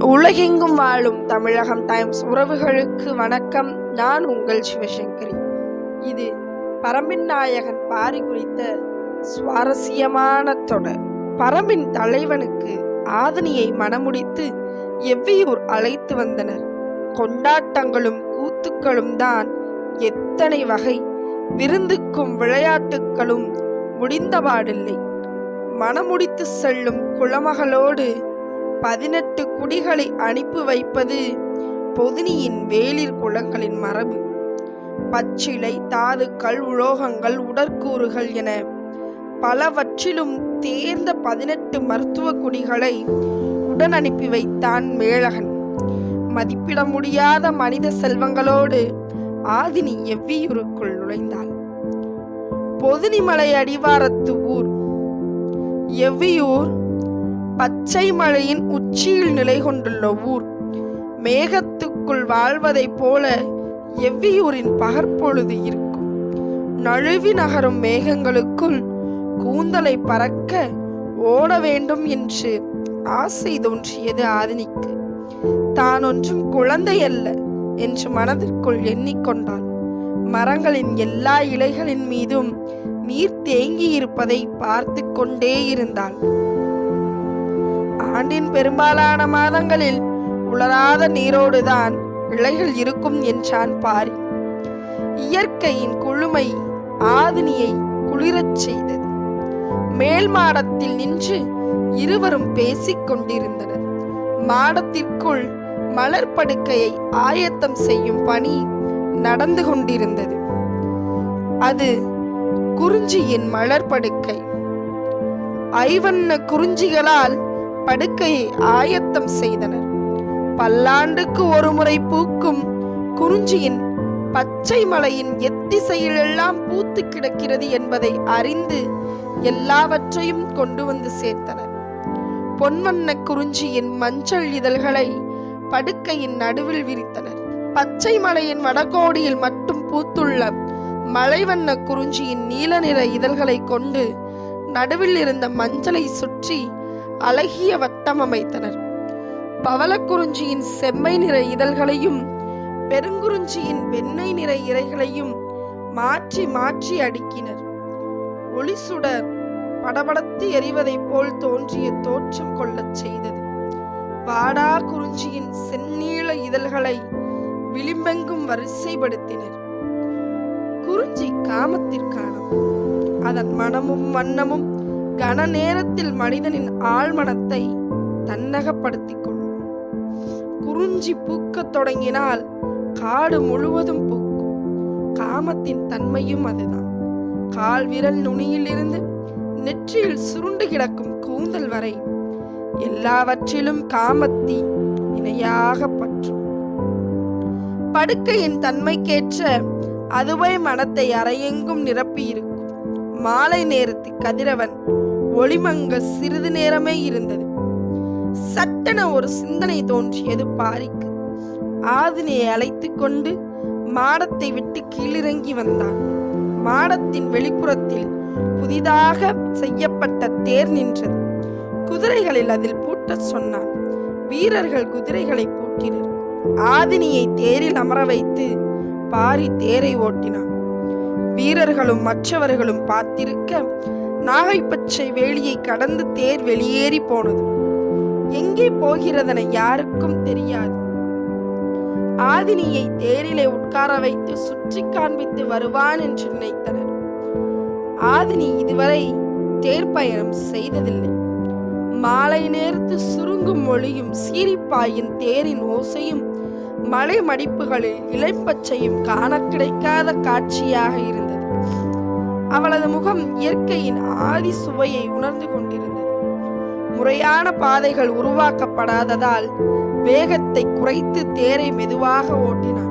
உலகெங்கும் வாழும் தமிழகம் டைம்ஸ் உறவுகளுக்கு வணக்கம். நான் உங்கள் சிவசங்கரி. இது பரம்பின் நாயகன் பாரி குறித்த சுவாரஸ்யமான தொடர். பரம்பின் தலைவனுக்கு ஆதனியை மணமுடித்து எவ்வியூர் அழைத்து வந்தனர். கொண்டாட்டங்களும் கூத்துக்களும் தான் எத்தனை வகை. விருந்துக்கும் விளையாட்டுக்களும் முடிந்தபாடில்லை. மணமுடித்து செல்லும் குளமகளோடு பதினெட்டு குடிகளை அனுப்பி வைப்பது பொதினியின் வேளிர் குளங்களின் மரபு. பச்சிலை தாதுக்கள் உலோகங்கள் உடற்கூறுகள் என பலவற்றிலும் தேர்ந்த பதினெட்டு மருத்துவ குடிகளை உடன் அனுப்பி வைத்தான் மேலகன். மதிப்பிட முடியாத மனித செல்வங்களோடு ஆதினி எவ்வியூருக்குள் நுழைந்தாள். பொதினிமலை அடிவாரத்து ஊர். எவ்வியூர்? பச்சை மலையின் உச்சியில் நிலை கொண்டுள்ள ஊர். மேகத்துக்குள் வாழ்வதைப் போல எவ்வியூரின் பகற்பொழுது இருக்கும். நழுவி நகரும் மேகங்களுக்குள் கூந்தலை பறக்க ஓட வேண்டும் என்று ஆசை தோன்றியது ஆதினிக்கு. தான் ஒன்றும் குழந்தை அல்ல என்று மனதிற்குள் எண்ணிக்கொண்டாள் மரங்களின் எல்லா இலைகளின் மீதும் நீர் தேங்கி இருப்பதை பார்த்து கொண்டே இருந்தாள் ஆண்டின் பெரும்பாலான மாதங்களில் உலராத நீரோடுதான் இலைகள் இருக்கும் என்றான் பாரி. இயற்கையின் குழுமை ஆதினியை குளிரச் செய்தது. மேல் மாடத்தில் நின்று இருவரும் பேசிக் கொண்டிருந்தனர். மாடத்திற்குள் மலர் படுக்கையை ஆயத்தம் செய்யும் பணி நடந்து கொண்டிருந்தது. அது குறிஞ்சியின் மலர் படுக்கை. ஐவண்ண குறிஞ்சிகளால் படுக்கையை ஆயத்தம் செய்தனர். பல்லாண்டுக்கு ஒருமுறை பூக்கும் குறிஞ்சியின் பச்சை மலையின் எத்திசையிலெல்லாம் பூத்து கிடக்கிறது என்பதை அறிந்து எல்லாவற்றையும் கொண்டு வந்து சேர்த்தனர். பொன்வண்ண குறிஞ்சியின் மஞ்சள் இதழ்களை படுக்கையின் நடுவில் விரித்தனர். பச்சை மலையின் வடகோடியில் மட்டும் பூத்துள்ள மலைவண்ண குறிஞ்சியின் நீல நிற இதழ்களை கொண்டு நடுவில் இருந்த மஞ்சளை சுற்றி அழகிய வட்டம் அமைத்தனர். பவளக்குறிஞ்சியின் செம்மை நிற இதழ்களையும் பெருங்குறிஞ்சியின் வெண்ணெய் நிற இறைகளையும் மாற்றி மாற்றி அடுக்கினர். ஒளி சுடர் படபடத்து எரிவதைப் போல் தோன்றிய தோற்றம் கொள்ளச் செய்தது. வாடா குறிஞ்சியின் செந்நீள இதழ்களை விளிம்பெங்கும் வரிசைப்படுத்தினர். குறிஞ்சி காமத்திற்கான அதன் மனமும் வண்ணமும் கன நேரத்தில் மனிதனின் ஆழ்மனத்தை தன்னகப்படுத்திக் கொள்ளும் குறிஞ்சி பூக்கத் தொடங்கினால் காடு முழுவதும் பூக்கும். காமத்தின் தன்மையும் அதுதான். கால் விரல் நுனியிலிருந்து நெற்றியில் சுருண்டு கிடக்கும் கூந்தல் வரை எல்லாவற்றிலும் காமத்தி இணையாக பற்றும். படுக்கையின் தன்மைக்கேற்ற அதுவே மனத்தை அறையெங்கும் நிரப்பியிருக்கும். மாலை நேரத்து கதிரவன் ஒளிமங்க சிறிது நேரமே இருந்தது. சட்டென ஒரு சிந்தனை தோன்றியது பாரிக்கு. ஆதினியை அழைத்து கொண்டு மாடத்தை விட்டு கீழிறங்கி வந்தான். மாடத்தின் வெளிப்புறத்தில் புதிதாக செய்யப்பட்ட தேர் நின்றது. குதிரைகளில் அதில் பூட்டச் சொன்னான். வீரர்கள் குதிரைகளை பூட்டினர். ஆதினியை தேரில் அமர வைத்து பாரி தேரை ஓட்டினான். வீரர்களும் மற்றவர்களும் பார்த்திருக்க நாகைப்பச்சை வேலியை கடந்து தேர் வெளியேறி போனது எங்கே போகிறதென யாருக்கும் தெரியாது. ஆதினியை தேரிலே உட்கார வைத்து சுற்றி காண்பித்து வருவான் என்று நினைத்தனர். ஆதினி இதுவரை தேர் பயணம் செய்ததில்லை. மாலை நேரத்து சுருங்கும் மொழியும் சீரிப்பாயின் தேரின் ஓசையும் மலை மடிப்புகளில் இலைப்பச்சையும் காண கிடைக்காத காட்சியாக இருந்தது. அவளது முகம் இயற்கையின் ஆதி சுவையை உணர்ந்து கொண்டிருந்தது. முறையான பாதைகள் உருவாக்கப்படாததால் வேகத்தை குறைத்து தேரை மெதுவாக ஓட்டினான்.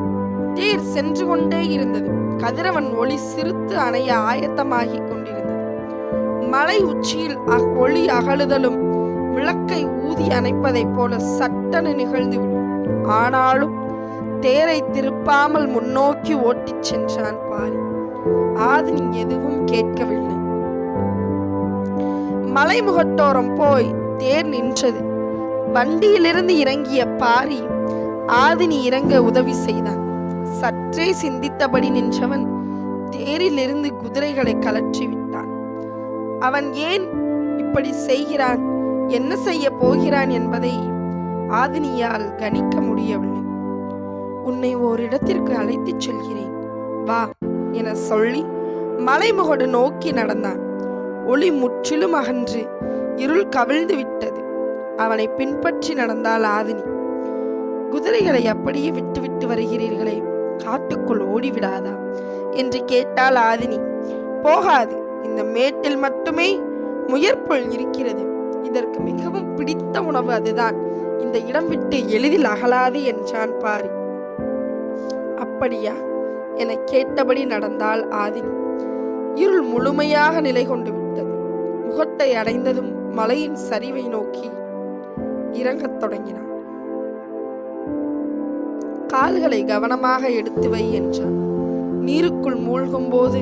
தேர் சென்று கொண்டே இருந்தது. கதிரவன் ஒளி சிறுத்து அணைய ஆயத்தமாகிக் கொண்டிருந்தது. மலை உச்சியில் ஒளி அகழுதலும் விளக்கை ஊதி அணைப்பதைப் போல சட்டென நிகழ்ந்துவிடும் ஆனாலும் தேரை திருப்பாமல் முன்னோக்கி ஓட்டிச் சென்றான் பாரி. ஆதினி எதுவும் கேட்கவில்லை. மலைமுகட்டோரம் போய் தேர் நின்றது. வண்டியிலிருந்து இறங்கிய பாரி ஆதினி இறங்க உதவி செய்தான். சற்றே சிந்தித்தபடி நின்றவன் தேரிலிருந்து குதிரைகளை கலற்றி விட்டான். அவன் ஏன் இப்படி செய்கிறான்? என்ன செய்ய போகிறான் என்பதை ஆதினியால் கணிக்க முடியவில்லை. உன்னை ஓரிடத்திற்கு அழைத்துச் செல்கிறேன். வா என சொல்லி மலைமுகடு நோக்கி நடந்தான். ஒளி முற்றிலும் அகன்று இருள் கவிழ்ந்து விட்டது. அவனை பின்பற்றி நடந்தாள் ஆதினி. குதிரைகளை அப்படியே விட்டுவிட்டு வருகிறீர்களே காட்டுக்குள் ஓடிவிடாதா? என்று கேட்டாள் ஆதினி. போகாது இந்த மேட்டில் மட்டுமே முயற்புள் இருக்கிறது. இதற்கு மிகவும் பிடித்த உணவு அதுதான். இந்த இடம் விட்டு எளிதில் அகலாது என்றான் பாரி. அப்படியா? என கேட்டபடி நடந்தாள் ஆதினி இருள் முழுமையாக நிலை கொண்டு விட்டது. முகட்டை அடைந்ததும் மலையின் சரிவை நோக்கி இறங்கத் தொடங்கினான். கால்களை கவனமாக எடுத்து வை என்றான். நீருக்குள் மூழ்கும் போது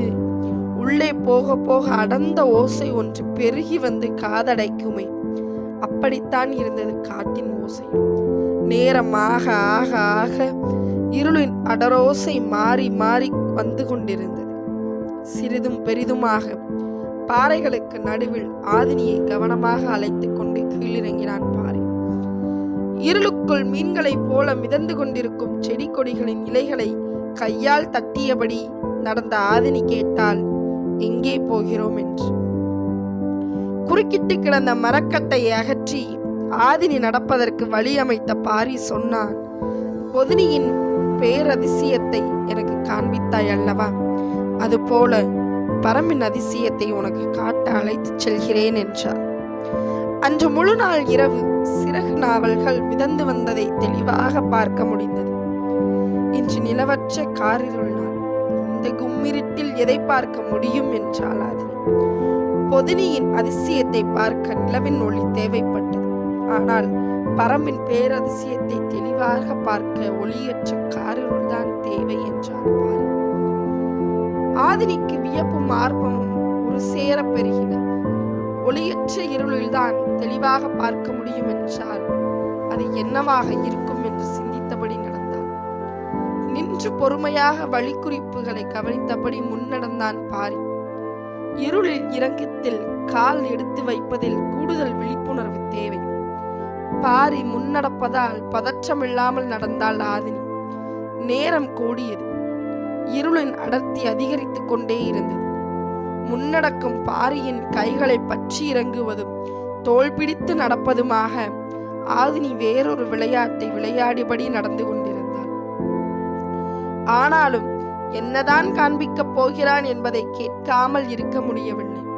உள்ளே போக போக அடர்ந்த ஓசை ஒன்று பெருகி வந்து காதடைக்குமே. அப்படித்தான் இருந்தது காட்டின் ஓசை. நேரமாக ஆக ஆக இருளின் அடரோசை மாறி மாறி வந்து கொண்டிருந்தது. சிறிதும் பெரிதுமாக பாறைகளுக்கு நடுவில் ஆதினியை கவனமாக அழைத்துக் கொண்டு கீழிறங்கினான் பாறை. இருளுக்குள் மீன்களைப் போல மிதந்து கொண்டிருக்கும் செடி கொடிகளின் இலைகளை கையால் தட்டியபடி நடந்த ஆதினி கேட்டால் எங்கே போகிறோம்? என்று. குறுக்கிட்டு கிடந்த மரக்கட்டையை அகற்றி ஆதினி நடப்பதற்கு வழி அமைத்த பாரி சொன்னான் பொதினியின் பேரதிசயத்தை எனக்கு காண்பித்தாய் அல்லவா? அதுபோல பரமின் அதிசயத்தை உனக்கு காட்ட அழைத்துச் செல்கிறேன் என்றார். அன்று முழு நாள் இரவு சிறகு நாவல்கள் மிதந்து வந்ததை தெளிவாக பார்க்க முடிந்தது. இன்று நிலவற்ற காரிருள் நாள் இந்த கும்மிருட்டில் எதை பார்க்க முடியும் என்றால் அது பொதினியின் அதிசயத்தை பார்க்க நிலவின் ஒளி தேவைப்பட்டது. ஆனால் பரம்பின் பேரதிசயத்தை தெளிவாக பார்க்க ஒளியற்ற காரிருள் தான் தேவை என்றான் பாரி. ஆதினிக்கு வியப்பும் ஆர்வமும் ஒரு சேர பெருகின. ஒளியற்ற இருளில்தான் தெளிவாக பார்க்க முடியும் என்றால் அது என்னவாக இருக்கும் என்று சிந்தித்தபடி நடந்தான். நின்று பொறுமையாக வழிக்குறிப்புகளை கவனித்தபடி முன்னடந்தான் பாரி. இருளில் இறங்கத்தில் கால் எடுத்து வைப்பதில் கூடுதல் விழிப்புணர்வு தேவை. பாரி முன்னடப்பதால் பதற்றமில்லாமல் நடந்தாள் ஆதினி. நேரம் கூடியது. இருளின் அடர்த்தி அதிகரித்துக் கொண்டே இருந்தது. முன்னடக்கும் பாரியின் கைகளை பற்றி இறங்குவதும் தோள் பிடித்து நடப்பதுமாக ஆதினி வேறொரு விளையாட்டை விளையாடிபடி நடந்து கொண்டிருந்தாள். ஆனாலும் என்னதான் காண்பிக்கப் போகிறான் என்பதை கேட்காமல் இருக்க முடியவில்லை.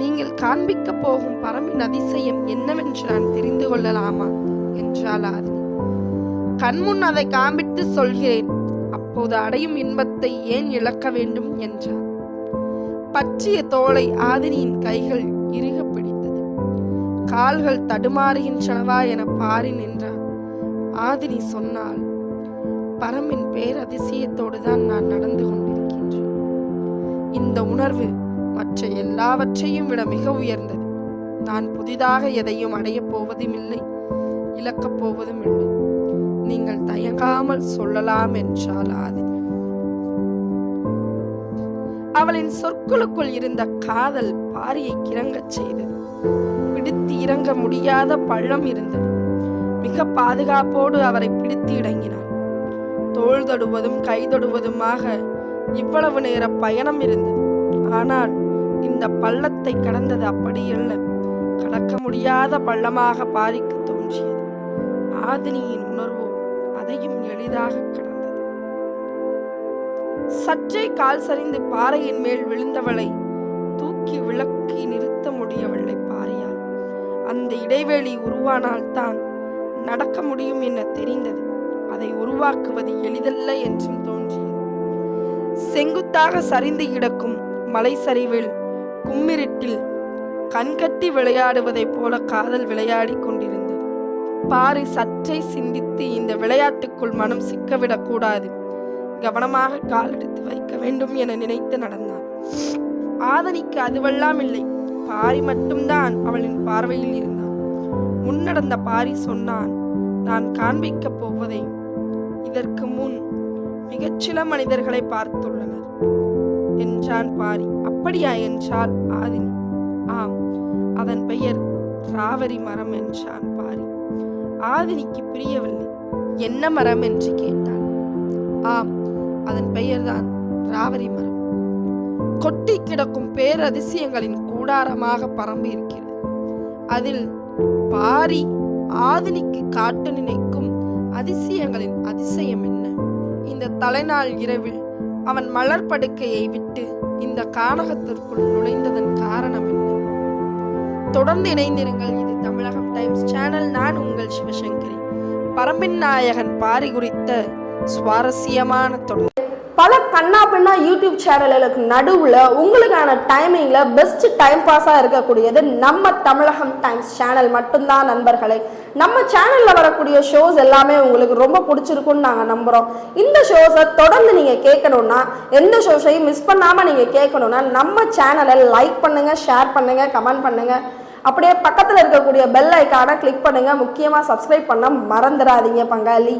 நீங்கள் காண்பிக்கப் போகும் பரம்பின் அதிசயம் என்னவென்று நான் தெரிந்து கொள்ளலாமா? என்றாள் ஆதினி. கண்முன் அதை காண்பித்து சொல்கிறேன். அப்போது அடையும் இன்பத்தை ஏன் இழக்க வேண்டும்? என்றார் பற்றிய தோலை ஆதினியின் கைகள் இறுக பிடித்தது. கால்கள் தடுமாறுகின்றனவா என பாரி நின்றார் ஆதினி சொன்னால் பரம்பின் பேரதிசயத்தோடு தான் நான் நடந்து கொண்டிருக்கின்றேன். இந்த உணர்வு மற்ற எல்லாவற்றையும் விட மிக உயர்ந்தது. நான் புதிதாக எதையும் அடையப் போவதும் இல்லை இழக்கப் போவதும் இல்லை. நீங்கள் தயங்காமல் சொல்லலாம் என்றால் அது அவளின் சொற்களுக்குள் இருந்த காதல் பாரியை கிறங்கச் செய்தது. பிடித்து இறங்க முடியாத பள்ளம் இருந்தது. மிக பாதுகாப்போடு அவரை பிடித்து இடங்கினான் தோள் தொடுவதும் கை தொடுவதுமாக இவ்வளவு நேர பயணம் இருந்தது. ஆனால் இந்த பள்ளத்தை கடந்தது அப்படியல்ல கடக்க முடியாத பள்ளமாக பாரிக்கு தோன்றியது. ஆதினியின் உணர்வோ அதையும் எளிதாக கடந்தது. சற்றே கால் சரிந்து பாறையின் மேல் விழுந்தவளை தூக்கி விளக்கி நிறுத்த முடியவில்லை பாரியால். அந்த இடைவெளி உருவானால்தான் நடக்க முடியும் என தெரிந்தது. அதை உருவாக்குவது எளிதல்ல என்றும் தோன்றியது. செங்குத்தாக சரிந்து கிடக்கும் மலை சரிவில் கும்மிருட்டில் கண்கட்டி விளையாடுவதைப் போல காதல் விளையாடிக் கொண்டிருந்தது. பாரி சற்றை சிந்தித்து இந்த விளையாட்டுக்குள் மனம் சிக்கவிடக் கூடாது. கவனமாக கால் எடுத்து வைக்க வேண்டும் என நினைத்து நடந்தான். ஆதனிக்கு அதுவெல்லாம் இல்லை. பாரி மட்டும்தான் அவளின் பார்வையில் இருந்தான். முன்னடந்த பாரி சொன்னான் நான் காண்பிக்கப் போவதை இதற்கு முன் மிகச்சில மனிதர்களை பார்த்துள்ளனர் என்றான் பாரி. அப்படியா என்றாள் ஆதினி. ஆம் அதன் பெயர் ராவரி மரம் என்றான் பாரி. ஆதினிக்கு பிரியவில்லை. என்ன மரம் என்று கேட்டான் ஆம் அதன் பெயர்தான் ராவரி மரம். கொட்டி கிடக்கும் பேரதிசயங்களின் கூடாரமாக பரம்பி இருக்கிறது அதில் பாரி ஆதினிக்கு காட்டு நினைக்கும் அதிசயங்களின் அதிசயம் என்ன? இந்த தலைநாள் இரவில் அவன் மலர் படுக்கையை விட்டு இந்த கானகத்திற்குள் நுழைந்ததன் காரணம் என்ன? தொடர்ந்து இணைந்திருங்கள். இது தமிழகம் டைம்ஸ் சேனல். நான் உங்கள் சிவசங்கரி. பரம்பின் நாயகன் பாரி குறித்த சுவாரஸ்யமான தொடர். பல கண்ணா பின்னா யூடியூப் சேனல்களுக்கு நடுவில் உங்களுக்கான டைமிங்கில் பெஸ்ட் டைம் பாஸாக இருக்கக்கூடியது நம்ம தமிழகம் டைம்ஸ் சேனல் மட்டும்தான் நண்பர்களே. நம்ம சேனலில் வரக்கூடிய ஷோஸ் எல்லாமே உங்களுக்கு ரொம்ப பிடிச்சிருக்குன்னு நாங்கள் நம்புகிறோம் இந்த ஷோஸை தொடர்ந்து நீங்கள் கேட்கணுன்னா எந்த ஷோஸையும் மிஸ் பண்ணாமல் நீங்கள் கேட்கணுன்னா நம்ம சேனலை லைக் பண்ணுங்கள் ஷேர் பண்ணுங்கள் கமெண்ட் பண்ணுங்கள் அப்படியே பக்கத்தில் இருக்கக்கூடிய பெல் ஐக்கானை கிளிக் பண்ணுங்கள் முக்கியமாக சப்ஸ்கிரைப் பண்ண மறந்துடாதீங்க பங்காளி.